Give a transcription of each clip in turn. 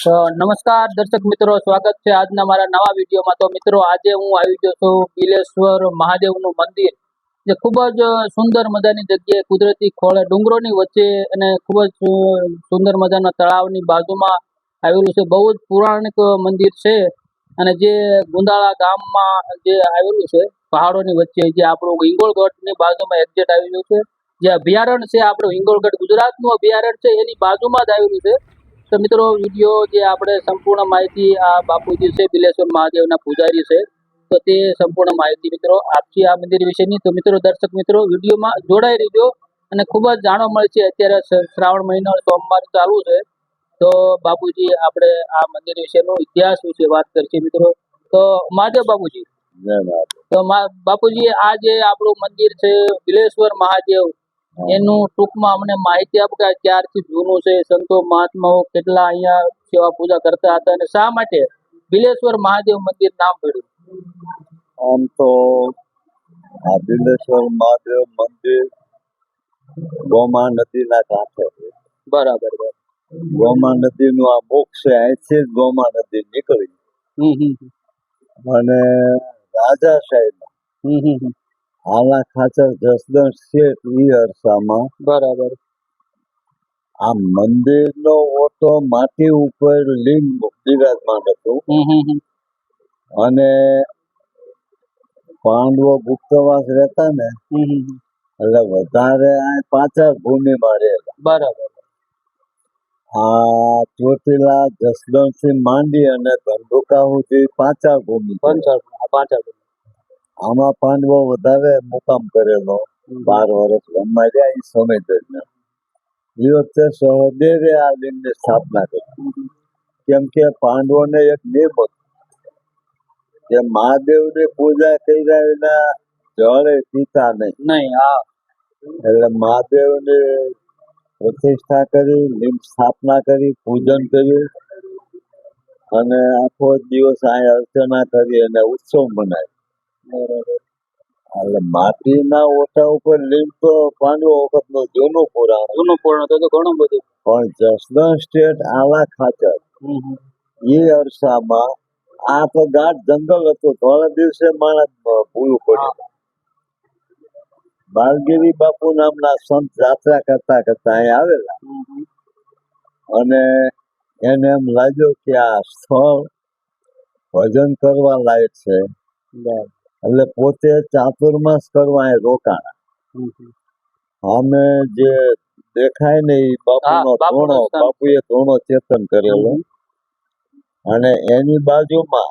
નમસ્કાર દર્શક મિત્રો, સ્વાગત છે આજના મારા નવા વિડીયોમાં. તો મિત્રો, આજે હું આવી ગયો છું બિલેશ્વર મહાદેવનું મંદિર, જે ખૂબ જ સુંદર મજાની જગ્યાએ કુદરતી ખોળે, ડુંગરોની વચ્ચે અને ખૂબ જ સુંદર મજાના તળાવની બાજુમાં આવેલું છે. બહુ જ પૌરાણિક મંદિર છે અને જે ગુંદાળા ગામમાં જે આવેલું છે, પહાડોની વચ્ચે, જે આપણું હિંગોળગઢની બાજુમાં એક્ઝેટ આવેલું છે. જે અભયારણ્ય છે, આપણું હિંગોળગઢ ગુજરાતનું અભયારણ્ય છે, એની બાજુમાં જ આવેલું છે. તો મિત્રો વીડિયો જે આપણે સંપૂર્ણ માહિતી આ બાપુજી છે બિલેશ્વર મહાદેવના પૂજારી છે તો તે સંપૂર્ણ માહિતી મિત્રો આપશે આ મંદિર વિશેની. તો મિત્રો દર્શક મિત્રો વિડીયોમાં જોડાઈ રહેજો અને ખૂબ જ જાણવા મળે છે અત્યારે શ્રાવણ મહિનો સોમવાર ચાલુ છે. તો બાપુજી આપણે આ મંદિર વિશેનો ઇતિહાસ વિશે વાત કરીએ મિત્રો. તો મહાદેવ બાપુજી. તો બાપુજી આ જે આપણું મંદિર છે બિલેશ્વર મહાદેવ એનું ટૂંકમાં અમને માહિતી આપો કે ક્યારથી જૂનું છે સંતો મહાત્માઓ કેટલા અહીંયા સેવા પૂજા કરતા હતા અને શા માટે બિલેશ્વર મહાદેવ મંદિર નામ પડ્યું? આમ તો આ બિલેશ્વર મહાદેવ મંદિર ગોમા નદીના કાંઠે બરાબર ગોમા નદીનું આ મુખ છે અહીંથી જ ગોમા નદી નીકળી. અને રાજા સાહેબ આલા ખાચર જસદણ શેઠ ઈ અરસામાં બરાબર આ મંદિરનો ઓટો માટી ઉપર લિંગ બિરાજમાન હતું. અને પાંડવો ગુપ્તવાસ રહેતા ને. એટલે વધારે પાછળ ભૂમિમાં રહેલા બરાબર આ ચોટીલા જસદણથી માંડી અને ધંધુકા સુધી પાછા ભૂમિ છે. ભૂમિ પાછળ આમાં પાંડવો વધારે મુકામ કરેલો. બાર વર્ષ રમવા રહ્યા એ સમય દરમિયાન. એ વખતે સહદેવે આ લિંગની સ્થાપના કરી કેમ કે પાંડવોને એક નિયમ હતો. કે મહાદેવની પૂજા કર્યા વિના જળે પીતા નહીં. નહીં હા. એટલે મહાદેવને પ્રતિષ્ઠા કરી લિંગ સ્થાપના કરી પૂજન કર્યું. અને આખો દિવસ અહીંયા અર્ચના કરી અને ઉત્સવ મનાવ્યો. એટલે માટીના ઓટા ઉપર લિંગ તો પાંડવો વખતનું જૂનું પુરાણ જૂનું પુરાણ તો ઘણું બધું. પણ જસદણ સ્ટેટ આલા ખાચર. એ અરસામાં આ તો ગાઢ જંગલ હતું થોડા દિવસે માણસ પૂરું પડ્યું બાલગીરી બાપુ નામના સંત યાત્રા કરતા કરતા અહીં આવેલા. અને એને એમ લાગ્યું કે આ સ્થળ ભજન કરવા લાયક છે. બરાબર. એટલે પોતે ચાતુર્માસ કરવા એ રોકાણા. અમે જે દેખાય ને એ બાપુનો ધોણો બાપુએ ધોણો ચેતન કરેલો. અને એની બાજુમાં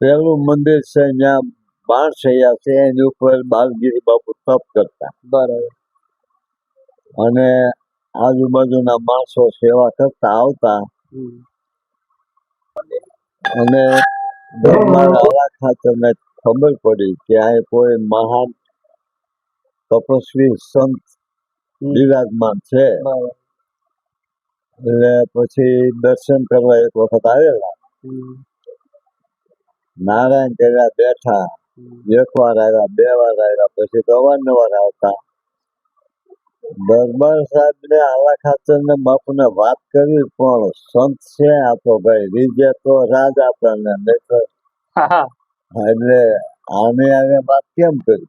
પેલું મંદિર છે ત્યાં બાણસૈયા છે એની ઉપર બાલગીરી બાપુ તપ કરતા. બરાબર. અને આજુબાજુના માણસો સેવા કરતા આવતા. અને દરબાર ખાતર ખબર પડી કે આ કોઈ મહાન તપસ્વી સંત. બિરાજમાન છે. એટલે પછી દર્શન કરવા એક વખત આવેલા. નારાયણ કર્યા બેઠા. એક વાર આવ્યા બે વાર આવ્યા પછી તો અવારનવાર આવતા. દરબાર સાહેબ ને આલા ખાચર ને બાપુ ને વાત કરી પણ સંત છે આ તો ભાઈ રીજે તો રાજ આપણને નહીં એટલે આને આને વાત કેમ કરી.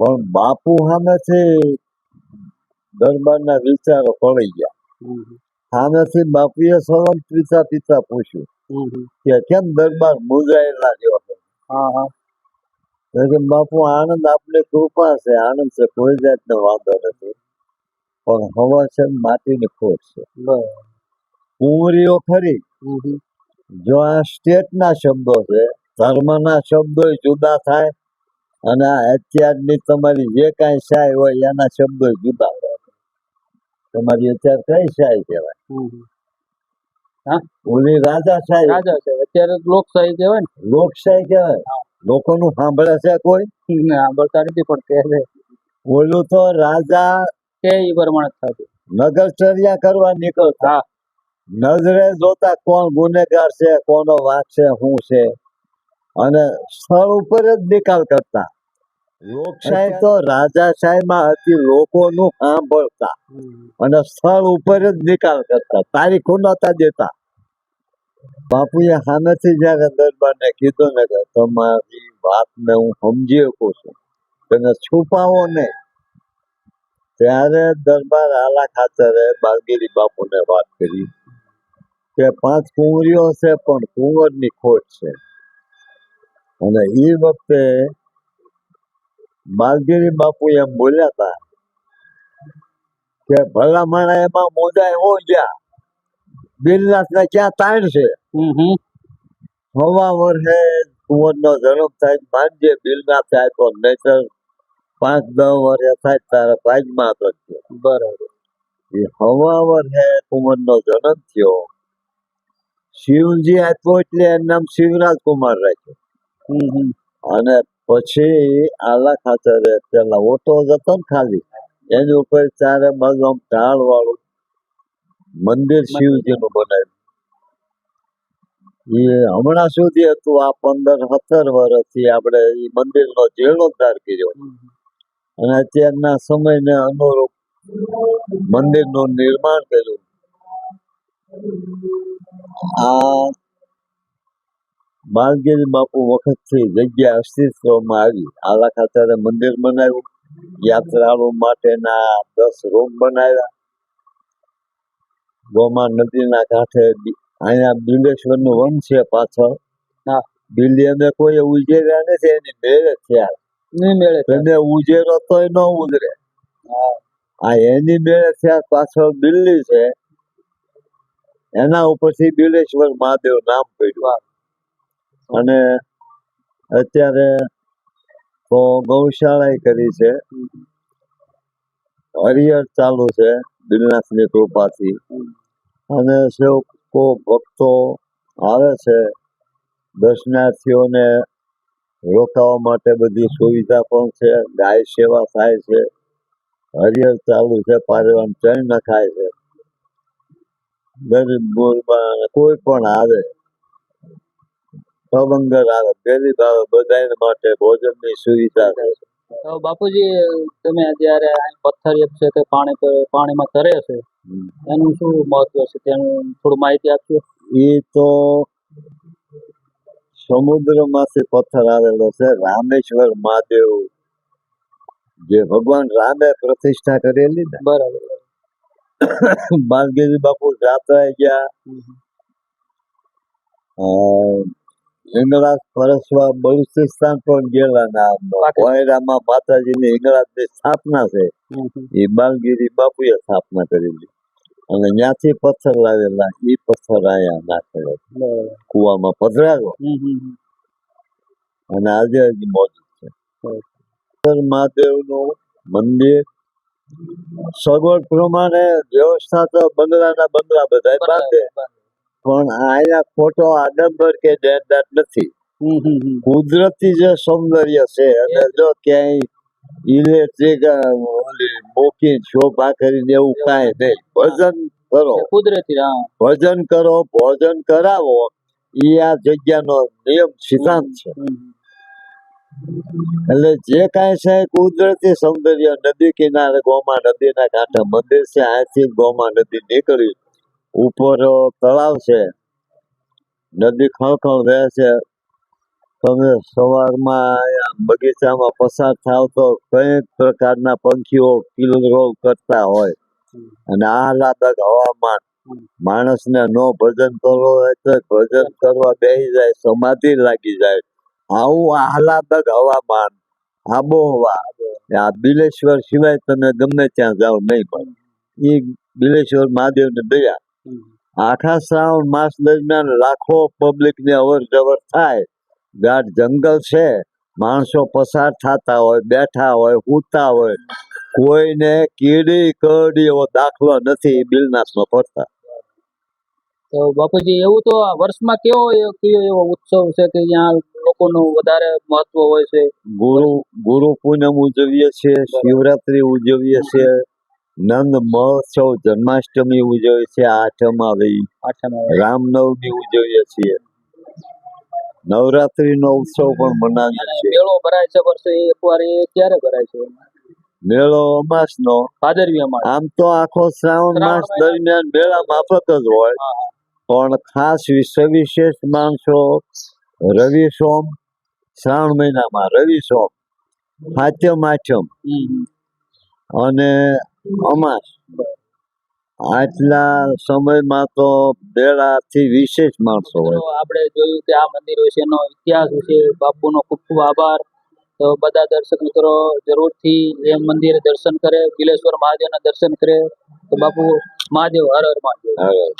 પણ બાપુ સામેથી દરબારના વિચારો પડી ગયા. સામેથી બાપુએ સળંગ પીતા પીતા પૂછ્યું. કે કેમ દરબાર મુજાયેલા જેવો હા હા તો કે બાપુ આનંદ આપણે કૃપા છે આનંદ છે કોઈ જાતનો વાંધો નથી પણ હવા છે ને માટીની ખોટ છે કુંવરીઓ ખરી. જો આ સ્ટેટના શબ્દો છે ધર્મના શબ્દો જુદા થાય અને આ અત્યારની તમારી જે કાંઈ શાય હોય એના શબ્દો જુદા હોય. તમારી અત્યારે કઈ શાય કહેવાય. ઓલી રાજા રાજા છે અત્યારે લોકશાહી કહેવાય લોકશાહી કહેવાય? લોકોનું સાંભળે છે કોઈ? ને સાંભળતા નથી પણ કહે છે. ઓલું તો રાજા કે એ પ્રમાણે થતું. નગરચર્યા કરવા નીકળતા. હા. નજરે જોતા કોણ ગુનેગાર છે કોનો વાંક છે શું છે. અને સ્થળ ઉપર જ નિકાલ કરતા. લોકશાહી તો રાજાશાહીમાં હતી લોકોનું સાંભળતા. અને સ્થળ ઉપર જ નિકાલ કરતા. તારીખો નતા દેતા. બાપુએ સામેથી જયારે દરબારને કીધું ને કે તમારી વાતને હું સમજી શકું છું. તને છુપાવો નહીં. ત્યારે દરબાર આલા ખાતરે બાલગીરી બાપુને વાત કરી. કે પાંચ કુંવરીઓ છે પણ કુંવરની ખોટ છે. અને એ વખતે માલગીરી બાપુ એમ બોલ્યા હતા કે ભલા માણા એમાં મોજાય હો ગયા. બિલનાથ ને ક્યાં તાણ છે? હવા વર્ષે કુંવરનો જન્મ થાય તો માનજે બિલનાથ આપ્યો નહીતર પાંચ દસ વર્ષે થાય તારા તો છે બરાબર. એ હવા વર્ષે કુંવરનો જન્મ થયો. શિવજી આપ્યો એટલે એનું નામ શિવરાજ કુમાર રાખ્યો. અને પછી આલા ખાતર પેલા ઓટો જતો ને ખાલી એની ઉપર ચારે બાજુ આમ ઢાળ વાળું મંદિર શિવજીનું બનાવ્યું. એ હમણાં સુધી હતું આ પંદર સત્તર વર્ષથી આપણે એ મંદિરનો જીર્ણોદ્ધાર કર્યો. અને અત્યારના સમયને અનુરૂપ મંદિરનું નિર્માણ કર્યું. આ બાલગીરી બાપુ વખતથી જગ્યા અસ્તિત્વમાં આવી. આલા ખાતે મંદિર બનાવ્યું. યાત્રાળુ માટેના દસ રૂમ બનાવ્યા. ગોમા નદીના કાંઠે અહીંયા બિલેશ્વરનું વન છે પાછળ. અમે કોઈ ઉજેર્યા નથી એની મેળે થયા. નહીં મેળે છે. ઉજેરો તોય ન ઉજરે. હા. આ એની મેળે થયા પાછળ દિલ્હી છે. એના ઉપરથી બિલેશ્વર મહાદેવ નામ પડ્યું અને અત્યારે તો ગૌશાળા કરી છે. હમ. ચાલુ છે દિલનાથની કૃપાથી. અને સેવકો ભક્તો આવે છે દર્શનાર્થીઓને રોકાવા માટે બધી સુવિધા પણ છે ગાય સેવા થાય છે. હરિયર ચાલુ છે પારેવાન ચણ નખાય છે. ગરીબ ગુરબા કોઈ પણ આવે પવંગર આવે ગરીબ આવે બધા માટે ભોજનની સુવિધા છે. તો બાપુજી તમે જયારે પથ્થર છે કે પાણી પાણીમાં તરે છે એનું શું મહત્વ છે? તેનું થોડું માહિતી આપજો. એ તો સમુદ્રમાંથી પથ્થર આવેલો છે રામેશ્વર મહાદેવ જે ભગવાન રામે પ્રતિષ્ઠા કરેલી ને. બરાબર. બાલગીરી બાપુ જાત્રાએ ગયા. હિંગળાજ પરસવા બલુચિસ્તાન પણ ગયેલા ના. કોયરામાં માતાજીની હિંગળાજની સ્થાપના છે. એ બાલગીરી બાપુએ સ્થાપના કરેલી અને ત્યાંથી પથ્થર લાવેલા એ પથ્થર અહીંયા નાખેલો કુવામાં હમ. અને આજે હજી મોજુદ છે. મહાદેવનું મંદિર સગવડ પ્રમાણે વ્યવસ્થા તો બંગલાના બંગલા બધા. બાંધે પણ અહીંયા ખોટો આડંબર કે જાહેરાત નથી. કુદરતી જે સૌંદર્ય છે અને જો ક્યાંય ઇલેક્ટ્રિક મૂકી શોભા કરીને એવું કાંઈ નહીં. ભજન કરો. કુદરતી ભજન કરો ભોજન કરાવો. એ આ જગ્યાનો નિયમ સિદ્ધાંત છે. એટલે જે કાંઈ છે કુદરતી સૌંદર્ય નદી કિનારે, ગોમા નદીના કાંઠે મંદિર છે, અહીંથી ગોમા નદી નીકળી. ઉપર તળાવ છે. નદી ખણખણ રહે છે. તમે સવારમાં બગીચામાં પસાર થાવ તો કંઈક પ્રકારના પંખીઓ કિલરોલ કરતા હોય. અને આહલાદક હવામાન. માણસને નો ભજન કરવો હોય તો ભજન કરવા બેસી જાય, સમાધિ લાગી જાય. આવું આહલાદક હવામાન. આબોહવા. આ બિલેશ્વર સિવાય તમે ગમે ત્યાં જાઓ નહીં પણ. એ બિલેશ્વર મહાદેવને દયા. આખા શ્રાવણ માસ દરમિયાન લાખો પબ્લિકની અવર જવર થાય. ગાઢ જંગલ છે. માણસો પસાર થતા હોય, બેઠા હોય, સૂતા હોય. કોઈને કીડી કરડી એવો દાખલો નથી બિલનાશમાં પડતા તો બાપુજી, એવું તો વર્ષમાં કેવો કયો એવો ઉત્સવ છે કે જ્યાં લોકોનું વધારે મહત્વ હોય છે? ગુરુ ગુરુ પૂનમ ઉજવીએ છીએ શિવરાત્રી ઉજવીએ છીએ નંદ મહોત્સવ જન્માષ્ટમી ઉજવીએ છીએ આઠમ આવી. રામનવમી ઉજવીએ છીએ. નવરાત્રી નો ઉત્સવ પણ મનાવીએ છીએ. મેળો ભરાય છે વર્ષે? એકવાર એ ક્યારે ભરાય છે? મેળો અમાસ નો ભાદરવી અમાસ. આમ તો આખો શ્રાવણ માસ દરમિયાન મેળા માફક જ હોય. પણ ખાસ વિશે વિશેષ માણસો રવિ સોમ શ્રાવણ મહિનામાં રવિ સોમ હમ, હમ. અને અમાસ. આટલા સમયમાં તો બેળાથી વિશેષ માણસો હોય. આપણે જોયું કે આ મંદિર વિશેનો ઇતિહાસ વિશે બાપુનો ખૂબ ખૂબ આભાર. તો બધા દર્શક મિત્રો જરૂરથી એ મંદિરે દર્શન કરે બિલેશ્વર મહાદેવના દર્શન કરે. તો બાપુ મહાદેવ હર હર મહાદેવ. હવે